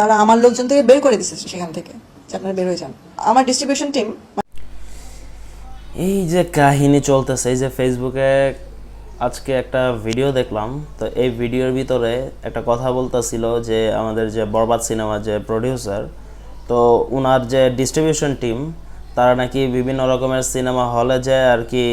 তারা আমার লোকজন থেকে বের করে দিচ্ছে সেখান থেকে, যে আপনারা বের হয়ে যান। আমার ডিস্ট্রিবিউশন টিম এই যে কাহিনী চলতেছে, এই যে ফেসবুকে আজকে একটা ভিডিও দেখলাম, তো এই ভিডিওর ভিতরে একটা কথা বলতেছিল যে আমাদের যে বরবাদ সিনেমা যে প্রডিউসার তো ওনার যে ডিস্ট্রিবিউশন টিম তারা নাকি বিভিন্ন রকমের সিনেমা হলে যায় আর কি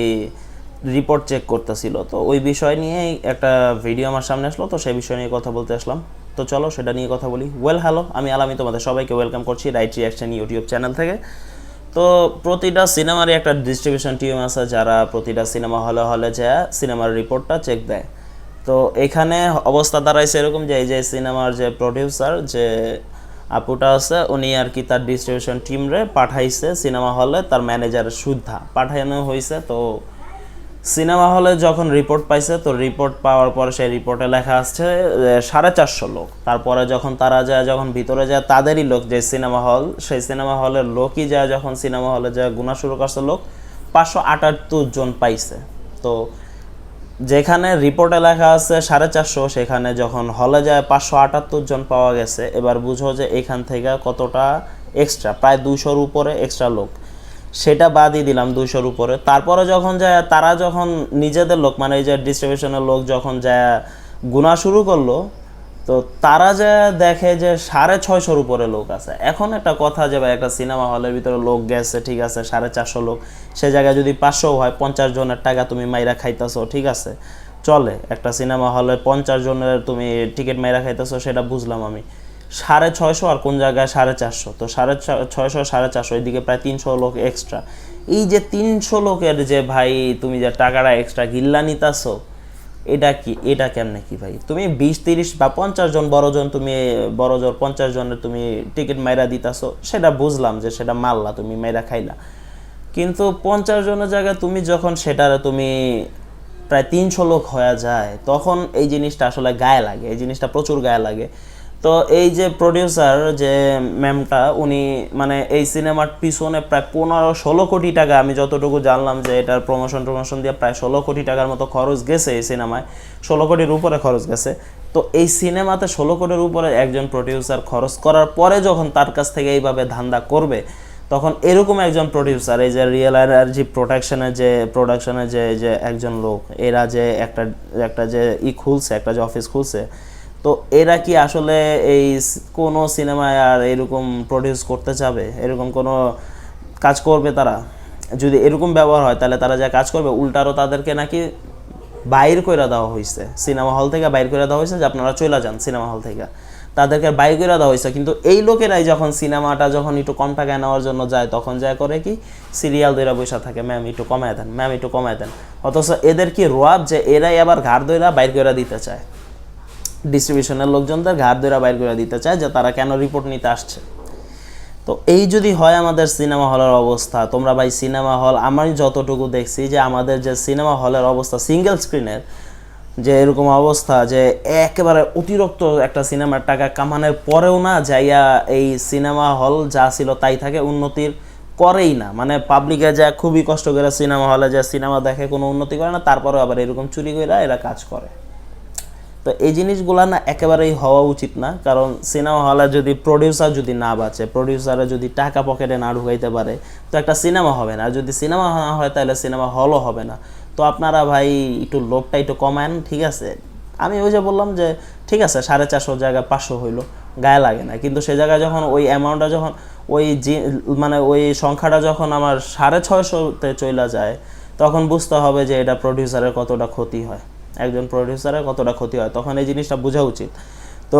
রিপোর্ট চেক করতেছিল। তো ওই বিষয় নিয়েই একটা ভিডিও আমার সামনে আসলো, তো সেই বিষয় নিয়ে কথা বলতে আসলাম। তো চলো সেটা নিয়ে কথা বলি। ওয়েল হ্যালো আমি আলামি, তোমাদের সবাইকে ওয়েলকাম করছি রাইট রিয়াকশন ইউটিউব চ্যানেল থেকে। তো প্রতিটা সিনেমারই একটা ডিস্ট্রিবিউশন টিম আছে যারা প্রতিটা সিনেমা হলে হলে যায় সিনেমার রিপোর্টটা চেক দেয়। তো এখানে অবস্থা দাঁড়াইছে এরকম যে, এই যে সিনেমার যে প্রডিউসার যে আপুটা আছে, উনি আর কি তার ডিস্ট্রিবিউশন টিমরে পাঠাইছে সিনেমা হলে তার ম্যানেজার সুদ্ধা। পাঠানো হয়েছে তো সিনেমা হলে যখন রিপোর্ট পাইছে, তো রিপোর্ট পাওয়ার পরে সেই রিপোর্টে লেখা আসছে সাড়ে চারশো লোক। তারপরে যখন তারা যায়, যখন ভিতরে যায়, তাদেরই লোক যে সিনেমা হল, সেই সিনেমা হলের লোকই যায় যখন সিনেমা হলে যায়, গুণা শুরু করছে লোক, পাঁচশো আটাত্তর জন পাইছে। তো যেখানে রিপোর্টে লেখা আছে সাড়ে চারশো, সেখানে যখন হলে যায়, পাঁচশো আটাত্তর জন পাওয়া গেছে। এবার বুঝো যে এখান থেকে কতটা এক্সট্রা প্রায় দুইশোর উপরে এক্সট্রা লোক। সেটা বাদই দিলাম দুইশোর উপরে। তারপরে যখন যায়, তারা যখন নিজেদের লোক মানে এই যে ডিস্ট্রিবিউশনের লোক যখন যায়, গুণা শুরু করল, তো তারা যে দেখে যে সাড়ে ছয়শোর উপরে লোক আছে। এখন একটা কথা যে ভাই, একটা সিনেমা হলের ভিতরে লোক গেছে, ঠিক আছে, সাড়ে চারশো লোক। সে জায়গায় যদি পাঁচশো হয়, পঞ্চাশ জনের টাকা তুমি মাইরা খাইতেছো, ঠিক আছে? চলে, একটা সিনেমা হলে পঞ্চাশ জনের তুমি টিকিট মাইরা খাইতেছো, সেটা বুঝলাম আমি। সাড়ে ছয়শো আর কোন জায়গায় সাড়ে চারশো? তো সাড়ে ছয়শো, সাড়ে চারশো, এদিকে প্রায় তিনশো লোক এক্সট্রা এই যে তিনশো লোকের যে ভাই, তুমি যে টাকাটা এক্সট্রা গিল্লা নিতাছো, এটা কি, এটা কেমনে কি ভাই? তুমি বিশ, তিরিশ বা পঞ্চাশ জন বড় জন তুমি, বড় জন, পঞ্চাশ জনের তুমি টিকিট মাইরা দিতাছো, সেটা বুঝলাম যে সেটা মারলা তুমি মাইরা খাইলা। কিন্তু পঞ্চাশ জনের জায়গায় তুমি যখন সেটার তুমি প্রায় তিনশো লোক হয়ে যায়, তখন এই জিনিসটা আসলে গায়ে লাগে, এই জিনিসটা প্রচুর গায়ে লাগে। তো এই যে প্রডিউসার যে ম্যামটা উনি মানে এই সিনেমার পিছনে প্রায় পনেরো ষোলো কোটি টাকা, আমি যতটুকু জানলাম যে এটার প্রমোশন টমোশন দিয়ে প্রায় ষোলো কোটি টাকার মতো খরচ গেছে এই সিনেমায় ষোলো কোটির উপরে খরচ গেছে। তো এই সিনেমাতে ষোলো কোটির উপরে একজন প্রডিউসার খরচ করার পরে যখন তার কাছ থেকে এইভাবে ধান্দা করবে, তখন এরকম একজন প্রডিউসার এই যে রিয়েল এনার্জি প্রোডাকশনের যে প্রোডাকশনের যে যে একজন লোক, এরা যে একটা একটা যে ই খুলছে, একটা যে অফিস খুলছে তো এরা কি আসলে এই কোনো সিনেমায় আর এরকম প্রডিউস করতে চাবে? এরকম কোনো কাজ করবে তারা? যদি এরকম ব্যবহার হয়, তাহলে তারা যা কাজ করবে, উল্টারও তাদেরকে নাকি বাইর করে দেওয়া হয়েছে সিনেমা হল থেকে বাইর করে দেওয়া হয়েছে যে আপনারা চলে যান সিনেমা হল থেকে। তাদেরকে বাইর করে দেওয়া হয়েছে কিন্তু এই লোকেরাই যখন সিনেমাটা যখন একটু কম টাকায় নেওয়ার জন্য যায়, তখন যা করে কি? সিরিয়াল দইরা বসে থাকে, ম্যাম, একটু কমায় দেন, ম্যাম, একটু কমায় দেন। অথচ এদের কি রোয়াব যে এরাই আবার ঘাড় দইরা বাইর করে দিতে চায়? ডিস্ট্রিবিউশনের লোকজনদের ঘাট ধরে বাইর করে দিতে চায় যে তারা কেন রিপোর্ট নিতে আসছে। তো এই যদি হয় আমাদের সিনেমা হলের অবস্থা, তোমরা ভাই সিনেমা হল আমি যতটুকু দেখছি যে আমাদের যে সিনেমা হলের অবস্থা সিঙ্গেল স্ক্রিনের যে এরকম অবস্থা যে একেবারে অতিরিক্ত একটা সিনেমার টাকা কামানোর পরেও না যাইয়া এই সিনেমা হল যা ছিল তাই থাকে, উন্নতির করেই না। মানে পাবলিকে যা খুবই কষ্ট করে সিনেমা হলে যা সিনেমা দেখে কোনো উন্নতি করে না, তারপরেও আবার এরকম চুরি করে এরা কাজ করে। তো এই জিনিসগুলো না একেবারেই হওয়া উচিত না। কারণ সিনেমা হলে যদি প্রডিউসার যদি না বাঁচে প্রডিউসারে যদি টাকা পকেটে না ঢুকাইতে পারে, তো একটা সিনেমা হবে না। আর যদি সিনেমা না হয়, তাহলে সিনেমা হলও হবে না। তো আপনারা ভাই একটু লোকটা একটু কমান ঠিক আছে? আমি ওই যে বললাম যে, ঠিক আছে, সাড়ে চারশো জায়গায় পাঁচশো হইল, গায়ে লাগে না। কিন্তু সে জায়গায় যখন ওই অ্যামাউন্টটা যখন, ওই জি মানে ওই সংখ্যাটা যখন আমার সাড়ে ছয়শোতে চলে যায়, তখন বুঝতে হবে যে এটা প্রডিউসারের কতটা ক্ষতি হয়। একজন প্রডিউসারের কতটা ক্ষতি হয়, তখন এই জিনিসটা বোঝা উচিত। তো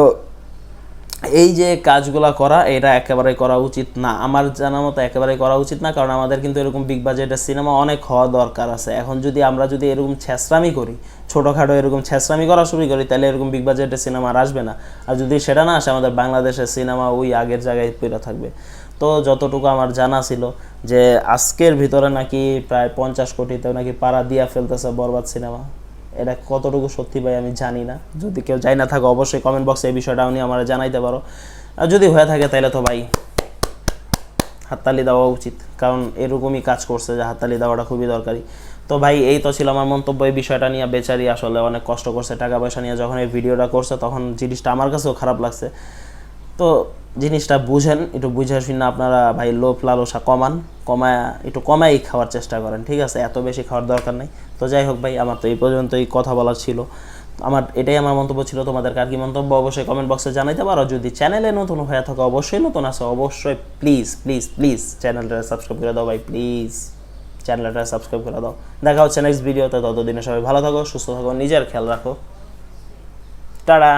এই যে কাজগুলো করা, এটা একেবারে করা উচিত না। আমার জানা মতো একেবারে করা উচিত না, কারণ আমাদের কিন্তু এরকম বিগ বাজেটের সিনেমা অনেক হওয়া দরকার আছে। এখন যদি আমরা যদি এরকম ছেঁচড়ামি করি, ছোটোখাটো এরকম ছেঁচড়ামি করা শুরু করি, তাহলে এরকম বিগ বাজেটের সিনেমা আর আসবে না। আর যদি সেটা না আসে, আমাদের বাংলাদেশের সিনেমা ওই আগের জায়গায় পড়ে থাকবে। তো যতটুকু আমার জানা ছিল যে আজকের ভিতরে নাকি প্রায় পঞ্চাশ কোটিতে নাকি পাড়া দিয়া ফেলতেছে বরবাদ সিনেমা এটা কতটুকু সত্যি ভাই আমি জানি না। যদি কেউ যাই না থাকে, অবশ্যই কমেন্ট বক্সে এই বিষয়টা উনি আমার জানাইতে পারো। আর যদি হয়ে থাকে তাহলে তো ভাই হাততালি দেওয়া উচিত, কারণ এরকমই কাজ করছে যে হাততালি দেওয়াটা খুবই দরকারি। তো ভাই এই তো ছিল আমার মন্তব্য, এই বিষয়টা নিয়ে বেচারি আসলে অনেক কষ্ট করছে, টাকা পয়সা নিয়ে যখন এই ভিডিওটা করছে তখন জিনিসটা আমার কাছেও খারাপ লাগছে। তো জিনিসটা বুঝেন, একটু বুঝে শুনে আপনারা ভাই লোভ লালসা কমান, কমায়, একটু কমাই খাওয়ার চেষ্টা করেন, ঠিক আছে? এত বেশি খাওয়ার দরকার নেই। তো যাই হোক ভাই, আমার তো এই পর্যন্তই কথা বলার ছিল। আমার এটাই আমার মন্তব্য ছিল, তোমাদের কার কি মন্তব্য? অবশ্যই কমেন্ট বক্সে জানাইতে পারো। যদি চ্যানেলে নতুন হয়ে থাকো, অবশ্যই নতুন আছে, অবশ্যই প্লিজ প্লিজ প্লিজ চ্যানেলটা সাবস্ক্রাইব করে দাও ভাই প্লিজ চ্যানেলটা সাবস্ক্রাইব করে দাও। দেখা হচ্ছে নেক্সট ভিডিওতে ততদিনে সবাই ভালো থাকো, সুস্থ থাকো, নিজের খেয়াল রাখো। টাটা!